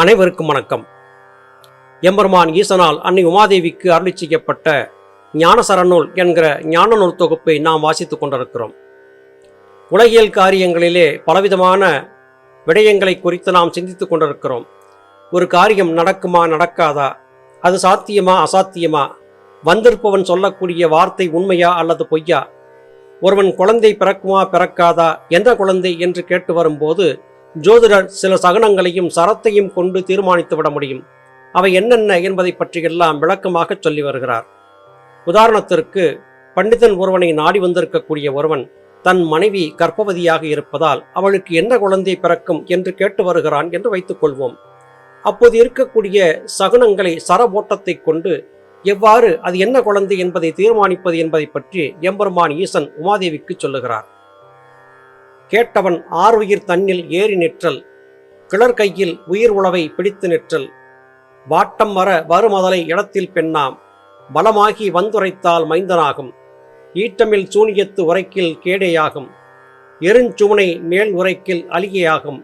அனைவருக்கும் வணக்கம். எம்பெருமான் ஈசனால் அன்னை உமாதேவிக்கு அருளி செய்யப்பட்ட ஞானசரநூல் என்கிற ஞான நூல் தொகுப்பை நாம் வாசித்துக் கொண்டிருக்கிறோம். உலகியல் காரியங்களிலே பலவிதமான விடயங்களை குறித்து நாம் சிந்தித்துக் கொண்டிருக்கிறோம். ஒரு காரியம் நடக்குமா நடக்காதா? அது சாத்தியமா அசாத்தியமா? வந்திருப்பவன் சொல்லக்கூடிய வார்த்தை உண்மையா அல்லது பொய்யா? ஒருவன் குழந்தை பிறக்குமா பிறக்காதா? எந்த குழந்தை என்று கேட்டு வரும்போது ஜோதிடர் சில சகனங்களையும் சரத்தையும் கொண்டு தீர்மானித்து விட முடியும். அவை என்னென்ன என்பதை பற்றியெல்லாம் விளக்கமாக சொல்லி வருகிறார். உதாரணத்திற்கு பண்டிதன் ஒருவனை நாடி வந்திருக்கக்கூடிய ஒருவன் தன் மனைவி கர்ப்பவதியாக இருப்பதால் அவளுக்கு என்ன குழந்தை பிறக்கும் என்று கேட்டு வருகிறான் என்று வைத்துக் கொள்வோம். அப்போது இருக்கக்கூடிய சகுனங்களை சரபோட்டத்தை கொண்டு எவ்வாறு அது என்ன குழந்தை என்பதை தீர்மானிப்பது என்பதை பற்றி எம்பெருமான் ஈசன் உமாதேவிக்கு சொல்லுகிறார். கேட்டவன் ஆறுயிர் தன்னில் ஏறி நிற்றல். கிளர் கையில் உயிர் உளவை பிடித்து நிற்றல். வாட்டம் வர வருமதலை இடத்தில் பெண்ணாம். பலமாகி வந்துரைத்தால் மைந்தனாகும். ஈட்டமில் சூனியத்து உரைக்கில் கேடேயாகும். எருஞ்சுவனை மேல் உரைக்கில் அலிகையாகும்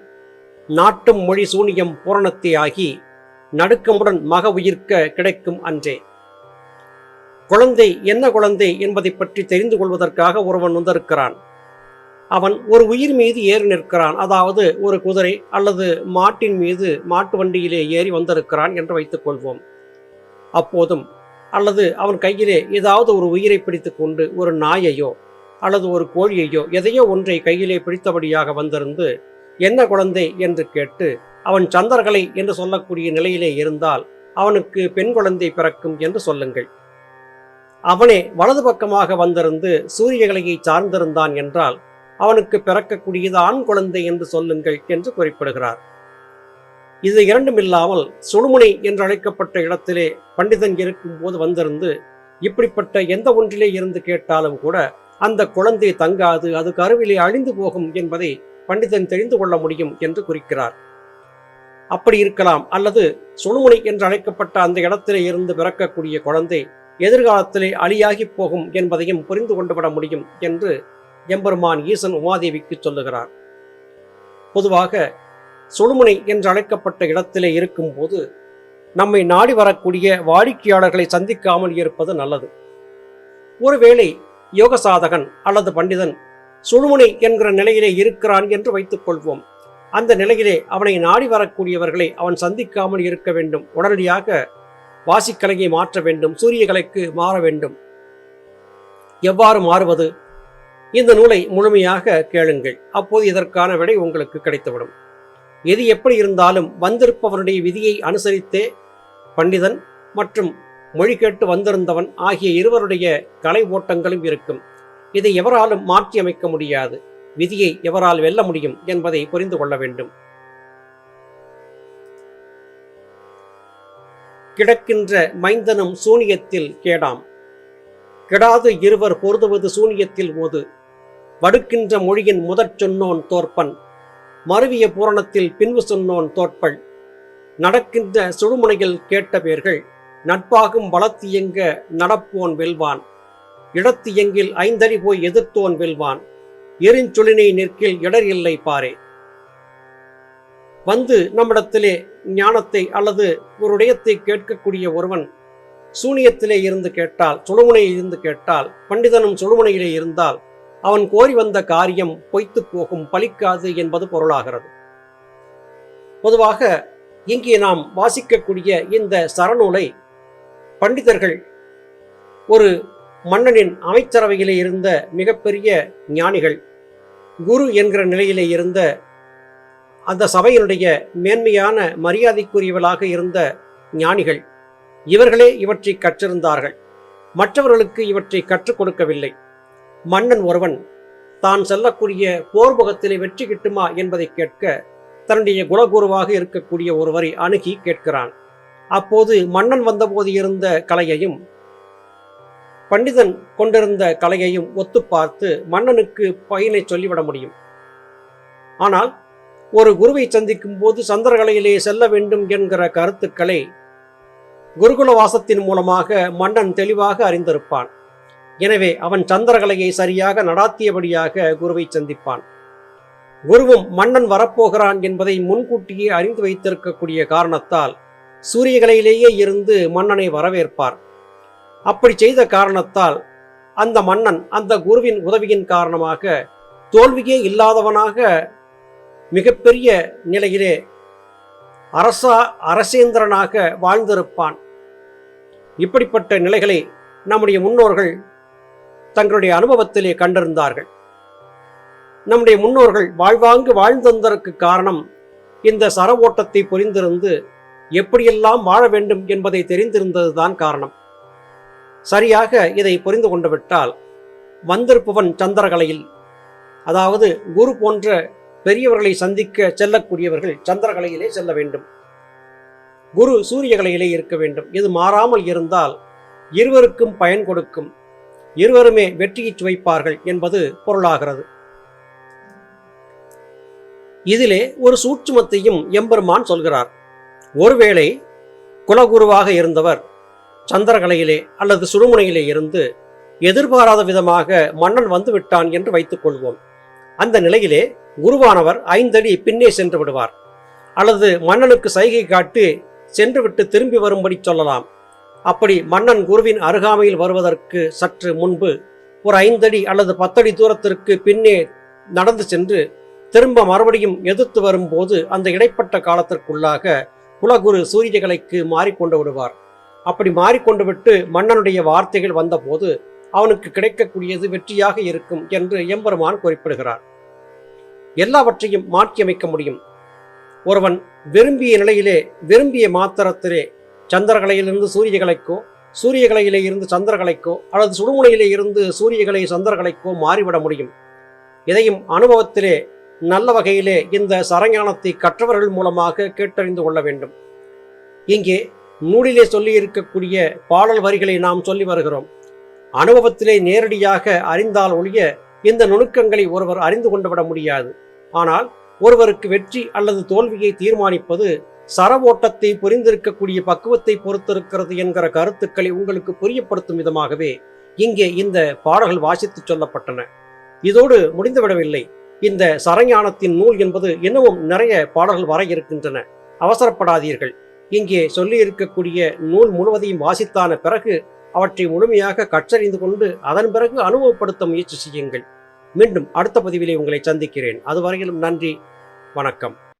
நாட்டும் மொழி சூனியம் பூரணத்தையாகி நடுக்கமுடன் மக உயிர்க்க கிடைக்கும் அன்றே. குழந்தை என்ன குழந்தை என்பதை பற்றி தெரிந்து கொள்வதற்காக ஒருவன் வந்திருக்கிறான். அவன் ஒரு உயிர் மீது ஏறி நிற்கிறான். அதாவது ஒரு குதிரை அல்லது மாட்டின் மீது மாட்டு வண்டியிலே ஏறி வந்திருக்கிறான் என்று வைத்துக் கொள்வோம். அப்போதும் அல்லது அவன் கையிலே ஏதாவது ஒரு உயிரை பிடித்துக்கொண்டு ஒரு நாயையோ அல்லது ஒரு கோழியையோ எதையோ ஒன்றை கையிலே பிடித்தபடியாக வந்திருந்து என்ன குழந்தை? என்று கேட்டு அவன் சந்தர்களை என்று சொல்லக்கூடிய நிலையிலே இருந்தால் அவனுக்கு பெண் குழந்தை பிறக்கும் என்று சொல்லுங்கள். அவனே வலது பக்கமாக வந்திருந்து சூரியகலையை சார்ந்திருந்தான் என்றால் அவனுக்கு பிறக்கக்கூடியது ஆண் குழந்தை என்று சொல்லுங்கள் என்று குறிப்பிடுகிறார். இது இரண்டும் இல்லாமல் சுழுமுனை என்று அழைக்கப்பட்ட இடத்திலே பண்டிதன் இருக்கும் போது வந்திருந்து இப்படிப்பட்ட எந்த ஒன்றிலே இருந்து கேட்டாலும் கூட அந்த குழந்தை தங்காது அது கருவிலே அழிந்து போகும் என்பதை பண்டிதன் தெரிந்து கொள்ள முடியும் என்று குறிக்கிறார். அப்படி இருக்கலாம் அல்லது சுழுமுனை என்று அழைக்கப்பட்ட அந்த இடத்திலே இருந்து பிறக்கக்கூடிய குழந்தை எதிர்காலத்திலே அழியாகி போகும் என்பதையும் புரிந்து கொண்டு விட முடியும் என்று எம்பெருமான் ஈசன் உமாதேவிக்கு சொல்லுகிறார். பொதுவாக சுழுமுனை என்று அழைக்கப்பட்ட இடத்திலே இருக்கும்போது நம்மை நாடி வரக்கூடிய வாடிக்கையாளர்களை சந்திக்காமல் இருப்பது நல்லது. ஒருவேளை யோக சாதகன் அல்லது பண்டிதன் சுழுமுனை என்கிற நிலையிலே இருக்கிறான் என்று வைத்துக் கொள்வோம். அந்த நிலையிலே அவனை நாடி வரக்கூடியவர்களை அவன் சந்திக்காமல் இருக்க வேண்டும். உடனடியாக வாசிக்கலையை மாற்ற வேண்டும். சூரியகலைக்கு மாற வேண்டும். எவ்வாறு மாறுவது? இந்த நூலை முழுமையாக கேளுங்கள். அப்போது இதற்கான விடை உங்களுக்கு கிடைத்துவிடும். எது எப்படி இருந்தாலும் வந்திருப்பவனுடைய விதியை அனுசரித்தே பண்டிதன் மற்றும் மொழி கேட்டு வந்திருந்தவன் ஆகிய இருவருடைய கலை ஓட்டங்களும் இருக்கும். இதை எவராலும் மாற்றி அமைக்க முடியாது. விதியை எவரால் வெல்ல முடியும் என்பதை புரிந்து கொள்ள வேண்டும். கிடக்கின்ற மைந்தனும் சூனியத்தில் கேடாம். கெடாது இருவர் பொருதுவது சூனியத்தில் ஓது வடுக்கின்ற மொழியின் முதற் சொன்னோன் தோற்பன் மருவிய பூரணத்தில் பின்பு சொன்னோன் தோற்பள். நடக்கின்ற சுழுமுனையில் கேட்ட பேர்கள் நட்பாகும் வளத்தியங்க நடப்போன் வெல்வான். இடத்தியங்கில் ஐந்தடி போய் எதிர்த்தோன் வெல்வான். எரிஞ்சொலினை நிற்கில் இடர் இல்லை பாரே. வந்து நம்மிடத்திலே ஞானத்தை அல்லது ஒரு உடையத்தை கேட்கக்கூடிய ஒருவன் சூனியத்திலே இருந்து கேட்டால் சுழுமுனையில் இருந்து கேட்டால் பண்டிதனும் சுழுமுனையிலே இருந்தால் அவன் கோரி வந்த காரியம் பொய்த்து போகும் பலிக்காது என்பது பொருளாகிறது. பொதுவாக இங்கே நாம் வாசிக்கக்கூடிய இந்த சரநூலை பண்டிதர்கள் ஒரு மன்னனின் அமைச்சரவையிலே இருந்த மிகப்பெரிய ஞானிகள் குரு என்கிற நிலையிலே இருந்த அந்த சபையினுடைய மேன்மையான மரியாதைக்குரியவளாக இருந்த ஞானிகள் இவர்களே இவற்றை கற்றிருந்தார்கள். மற்றவர்களுக்கு இவற்றை கற்றுக் கொடுக்கவில்லை. மன்னன் ஒருவன் தான் செல்லக்கூடிய போர்முகத்திலே வெற்றி கிட்டுமா? என்பதை கேட்க தன்னுடைய குலகுருவாக இருக்கக்கூடிய ஒருவரை அணுகி கேட்கிறான். அப்போது மன்னன் வந்தபோது இருந்த கலையையும் பண்டிதன் கொண்டிருந்த கலையையும் ஒத்து பார்த்து மன்னனுக்கு பயனை சொல்லிவிட முடியும். ஆனால் ஒரு குருவை சந்திக்கும் போது சந்திரகலையிலே செல்ல வேண்டும் என்கிற கருத்துக்களை குருகுல வாசத்தின் மூலமாக மன்னன் தெளிவாக அறிந்திருப்பான். எனவே அவன் சந்திரகலையை சரியாக நடாத்தியபடியாக குருவை சந்திப்பான். குருவும் மன்னன் வரப்போகிறான் என்பதை முன்கூட்டியே அறிந்து வைத்திருக்கக்கூடிய காரணத்தால் சூரியகலையிலேயே இருந்து மன்னனை வரவேற்பார். அப்படி செய்த காரணத்தால் அந்த மன்னன் அந்த குருவின் உதவியின் காரணமாக தோல்வியே இல்லாதவனாக மிகப்பெரிய நிலையிலே அரசா அரசேந்திரனாக வாழ்ந்திருப்பான். இப்படிப்பட்ட நிலைகளை நம்முடைய முன்னோர்கள் தங்களுடைய அனுபவத்திலே கண்டிருந்தார்கள் நம்முடைய முன்னோர்கள் வாழ்வாங்கு வாழ்ந்ததற்கு காரணம் இந்த சரவோட்டத்தை புரிந்திருந்து எப்படியெல்லாம் வாழ வேண்டும் என்பதை தெரிந்திருந்ததுதான் காரணம். சரியாக இதை புரிந்து கொண்டு விட்டால் வந்திருப்பவன் சந்திரகலையில் அதாவது குரு போன்ற பெரியவர்களை சந்திக்க செல்லக்கூடியவர்கள் சந்திரகலையிலே செல்ல வேண்டும். குரு சூரியகலையிலே இருக்க வேண்டும். இது மாறாமல் இருந்தால் இருவருக்கும் பயன் கொடுக்கும். இருவருமே வெற்றியை சுவைப்பார்கள் என்பது பொருளாகிறது. இதிலே ஒரு சூட்சுமத்தையும் எம்பெருமான் சொல்கிறார். ஒருவேளை குலகுருவாக இருந்தவர் சந்திரகலையிலே அல்லது சுடுமுனையிலே இருந்து எதிர்பாராத விதமாக மன்னன் வந்து விட்டான் என்று வைத்துக் கொள்வோம். அந்த நிலையிலே குருவானவர் ஐந்தடி பின்னே சென்று விடுவார். அல்லது மன்னனுக்கு சைகை காட்டி சென்றுவிட்டு திரும்பி வரும்படி சொல்லலாம். அப்படி மன்னன் குருவின் அருகாமையில் வருவதற்கு சற்று முன்பு ஒரு ஐந்தடி அல்லது பத்தடி தூரத்திற்கு பின்னே நடந்து சென்று திரும்ப மறுபடியும் எதிர்த்து வரும்போது அந்த இடைப்பட்ட காலத்திற்குள்ளாக குலகுரு சூரியகலைக்கு மாறிக்கொண்டு விடுவார். அப்படி மாறிக்கொண்டு விட்டு மன்னனுடைய வார்த்தைகள் வந்தபோது அவனுக்கு கிடைக்கக்கூடியது வெற்றியாக இருக்கும் என்று எம்பெருமான் குறிப்பிடுகிறார். எல்லாவற்றையும் மாற்றியமைக்க முடியும். ஒருவன் விரும்பிய நிலையிலே விரும்பிய மாத்திரத்திலே சந்திரகலையிலிருந்து சூரியகலைக்கோ சூரியகலையிலே இருந்து சந்திரகலைக்கோ அல்லது சுடுமுனையிலே இருந்து சூரியகலை சந்திரகலைக்கோ மாறிவிட முடியும். இதையும் அனுபவத்திலே நல்ல வகையிலே இந்த சரஞானத்தை கற்றவர்கள் மூலமாக கேட்டறிந்து கொள்ள வேண்டும். இங்கே நூலிலே சொல்லி இருக்கக்கூடிய பாடல் வரிகளை நாம் சொல்லி வருகிறோம். அனுபவத்திலே நேரடியாக அறிந்தால் ஒழிய இந்த நுணுக்கங்களை ஒருவர் அறிந்து கொண்டு விட முடியாது. ஆனால் ஒருவருக்கு வெற்றி அல்லது தோல்வியை தீர்மானிப்பது சர ஓட்டத்தை புரிந்திருக்கக்கூடிய பக்குவத்தை பொறுத்திருக்கிறது என்கிற கருத்துக்களை உங்களுக்கு புரியப்படுத்தும் விதமாகவே இங்கே இந்த பாடல்கள் வாசித்து சொல்லப்பட்டன. இதோடு முடிந்துவிடவில்லை. இந்த சரஞானத்தின் நூல் என்பது இன்னமும் நிறைய பாடல்கள் வர இருக்கின்றன. அவசரப்படாதீர்கள். இங்கே சொல்லி இருக்கக்கூடிய நூல் முழுவதையும் வாசித்தான பிறகு அவற்றை முழுமையாக கற்றறிந்து கொண்டு அதன் பிறகு அனுபவப்படுத்த முயற்சி செய்யுங்கள். மீண்டும் அடுத்த பதிவிலே உங்களை சந்திக்கிறேன். அதுவரையிலும் நன்றி. வணக்கம்.